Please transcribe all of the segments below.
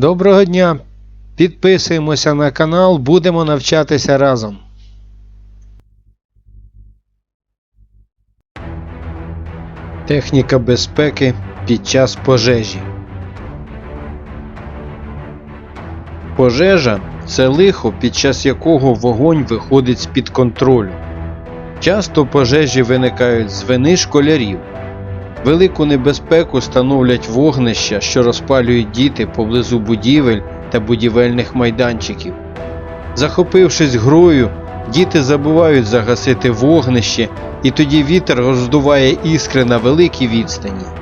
Доброго дня! Підписуємося на канал, будемо навчатися разом. Техніка безпеки під час пожежі. Пожежа це лихо, під час якого вогонь виходить з-під контролю. Часто пожежі виникають з вини школярів. Велику небезпеку становлять вогнища, що розпалюють діти поблизу будівель та будівельних майданчиків. Захопившись грою, діти забувають загасити вогнище, і тоді вітер роздуває іскри на великій відстані.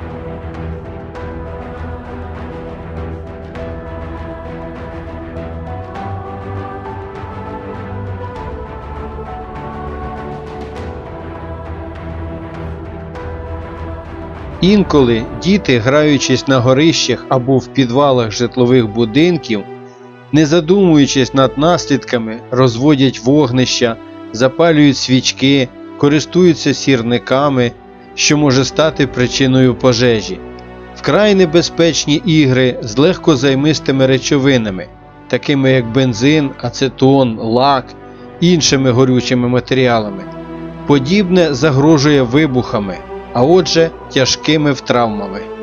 Інколи діти, граючись на горищах або в підвалах житлових будинків, не задумуючись над наслідками, розводять вогнища, запалюють свічки, користуються сірниками, що може стати причиною пожежі. Вкрай небезпечні ігри з легкозаймистими речовинами, такими як бензин, ацетон, лак, іншими горючими матеріалами. Подібне загрожує вибухами, а отже, тяжкими травмами.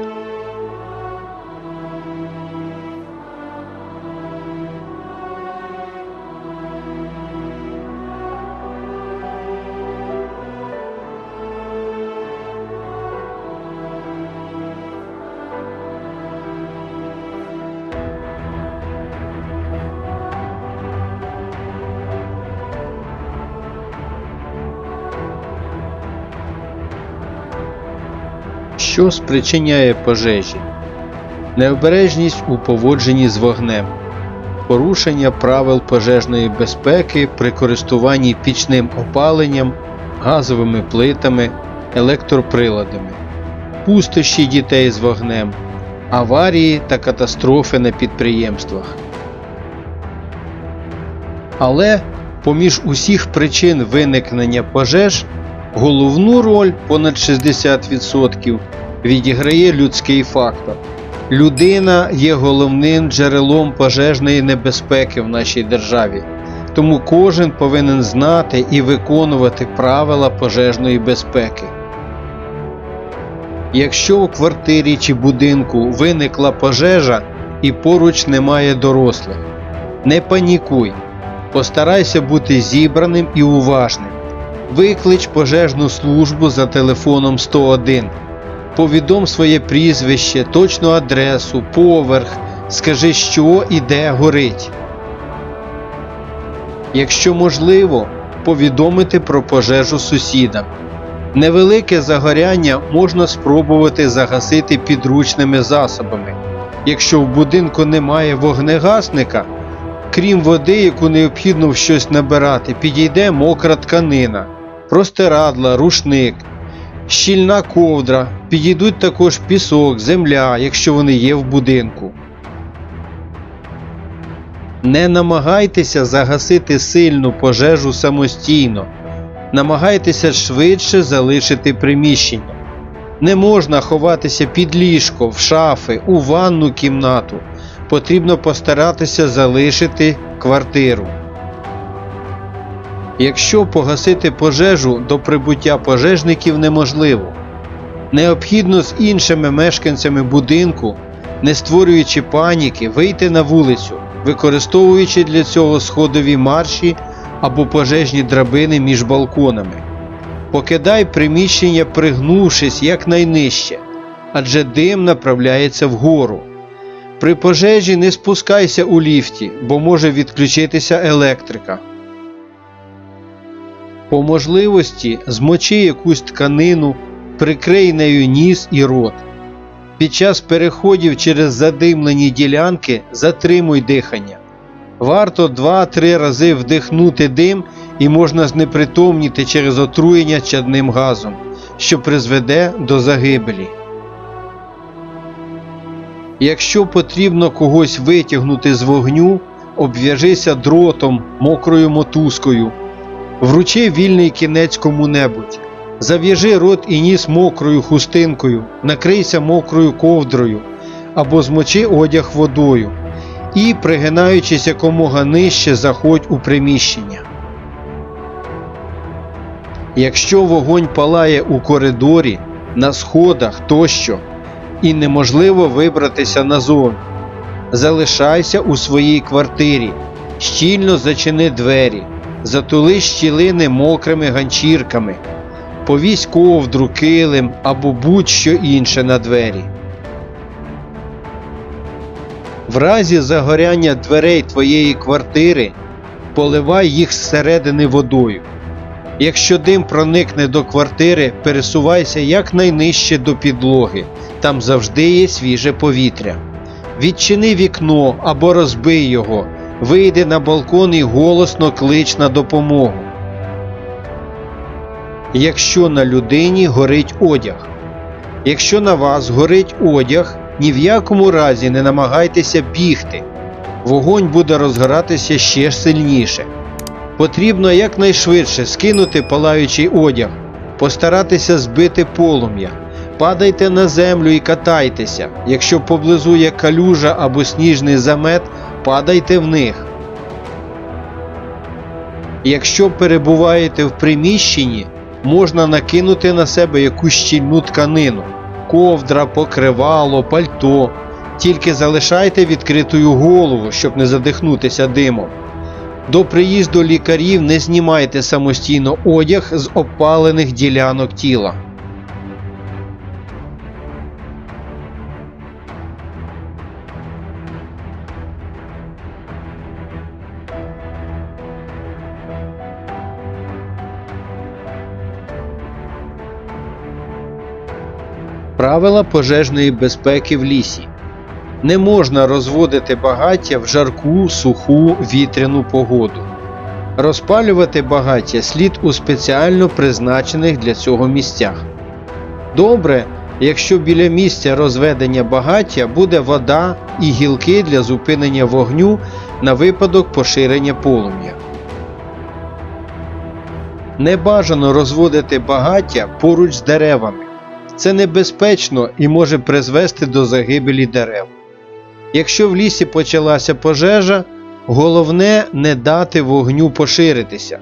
Що спричиняє пожежі? Необережність у поводженні з вогнем, порушення правил пожежної безпеки при користуванні пічним опаленням, газовими плитами, електроприладами, пустощі дітей з вогнем, аварії та катастрофи на підприємствах. Але поміж усіх причин виникнення пожеж головну роль понад 60% відіграє людський фактор. Людина є головним джерелом пожежної небезпеки в нашій державі, тому кожен повинен знати і виконувати правила пожежної безпеки. Якщо у квартирі чи будинку виникла пожежа і поруч немає дорослих, не панікуй, постарайся бути зібраним і уважним. Виклич пожежну службу за телефоном 101. Повідом своє прізвище, точну адресу, поверх, скажи, що і де горить. Якщо можливо, повідомити про пожежу сусідам. Невелике загоряння можна спробувати загасити підручними засобами. Якщо в будинку немає вогнегасника, крім води, яку необхідно в щось набирати, підійде мокра тканина, простирадла, рушник, щільна ковдра, підійдуть також пісок, земля, якщо вони є в будинку. Не намагайтеся загасити сильну пожежу самостійно. Намагайтеся швидше залишити приміщення. Не можна ховатися під ліжко, в шафи, у ванну кімнату. Потрібно постаратися залишити квартиру. Якщо погасити пожежу до прибуття пожежників неможливо, необхідно з іншими мешканцями будинку, не створюючи паніки, вийти на вулицю, використовуючи для цього сходові марші або пожежні драбини між балконами. Покидай приміщення, пригнувшись якнайнижче, адже дим направляється вгору. При пожежі не спускайся у ліфті, бо може відключитися електрика. По можливості змочи якусь тканину, прикрий нею ніс і рот. Під час переходів через задимлені ділянки затримуй дихання. Варто 2-3 рази вдихнути дим і можна знепритомніти через отруєння чадним газом, що призведе до загибелі. Якщо потрібно когось витягнути з вогню, обв'яжися дротом, мокрою мотузкою, вручи вільний кінець кому-небудь, зав'яжи рот і ніс мокрою хустинкою, накрийся мокрою ковдрою або змочи одяг водою. і, пригинаючись якомога нижче, заходь у приміщення. Якщо вогонь палає у коридорі, на сходах тощо, і неможливо вибратися назовні, залишайся у своїй квартирі, щільно зачини двері, затули щілини мокрими ганчірками, повісь ковдру, килим або будь-що інше на двері. В разі загоряння дверей твоєї квартири поливай їх зсередини водою. Якщо дим проникне до квартири, пересувайся якнайнижче до підлоги, там завжди є свіже повітря. Відчини вікно або розбий його, вийди на балкон і голосно клич на допомогу. Якщо на людині горить одяг. Якщо на вас горить одяг, ні в якому разі не намагайтеся бігти. Вогонь буде розгоратися ще сильніше. Потрібно якнайшвидше скинути палаючий одяг, постаратися збити полум'я. Падайте на землю і катайтеся. Якщо поблизу є калюжа або сніжний замет, падайте в них. Якщо перебуваєте в приміщенні, можна накинути на себе якусь щільну тканину ковдра, покривало, пальто. Тільки залишайте відкритою голову, щоб не задихнутися димом. До приїзду лікарів не знімайте самостійно одяг з опалених ділянок тіла. Правила пожежної безпеки в лісі. Не можна розводити багаття в жарку, суху, вітряну погоду. Розпалювати багаття слід у спеціально призначених для цього місцях. Добре, якщо біля місця розведення багаття буде вода і гілки для зупинення вогню на випадок поширення полум'я. Не бажано розводити багаття поруч з деревами. Це небезпечно і може призвести до загибелі дерев. Якщо в лісі почалася пожежа, головне не дати вогню поширитися.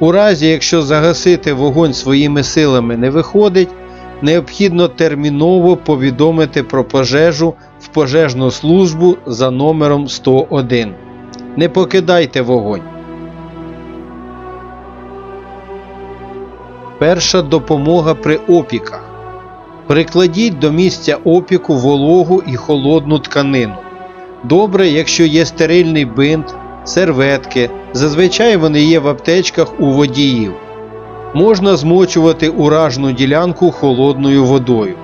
У разі, якщо загасити вогонь своїми силами не виходить, необхідно терміново повідомити про пожежу в пожежну службу за номером 101. Не покидайте вогонь. Перша допомога при опіках. Прикладіть до місця опіку вологу і холодну тканину. Добре, якщо є стерильний бинт, серветки, зазвичай вони є в аптечках у водіїв. Можна змочувати уражну ділянку холодною водою.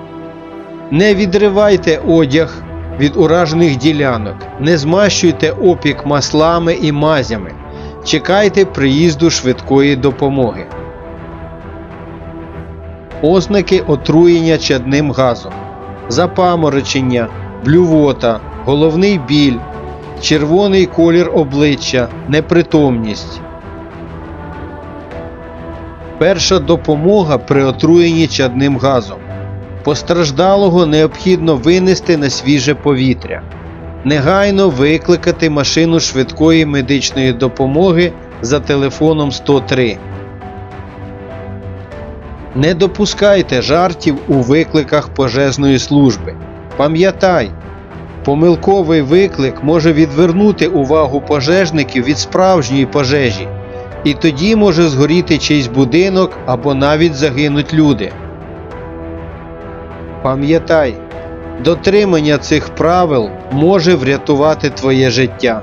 Не відривайте одяг від уражених ділянок, не змащуйте опік маслами і мазями. Чекайте приїзду швидкої допомоги. Ознаки отруєння чадним газом, запаморочення, блювота, головний біль, червоний колір обличчя, непритомність. Перша допомога при отруєнні чадним газом. Постраждалого необхідно винести на свіже повітря. Негайно викликати машину швидкої медичної допомоги за телефоном 103. Не допускайте жартів у викликах пожежної служби. Пам'ятай, помилковий виклик може відвернути увагу пожежників від справжньої пожежі, і тоді може згоріти чийсь будинок або навіть загинуть люди. Пам'ятай, дотримання цих правил може врятувати твоє життя.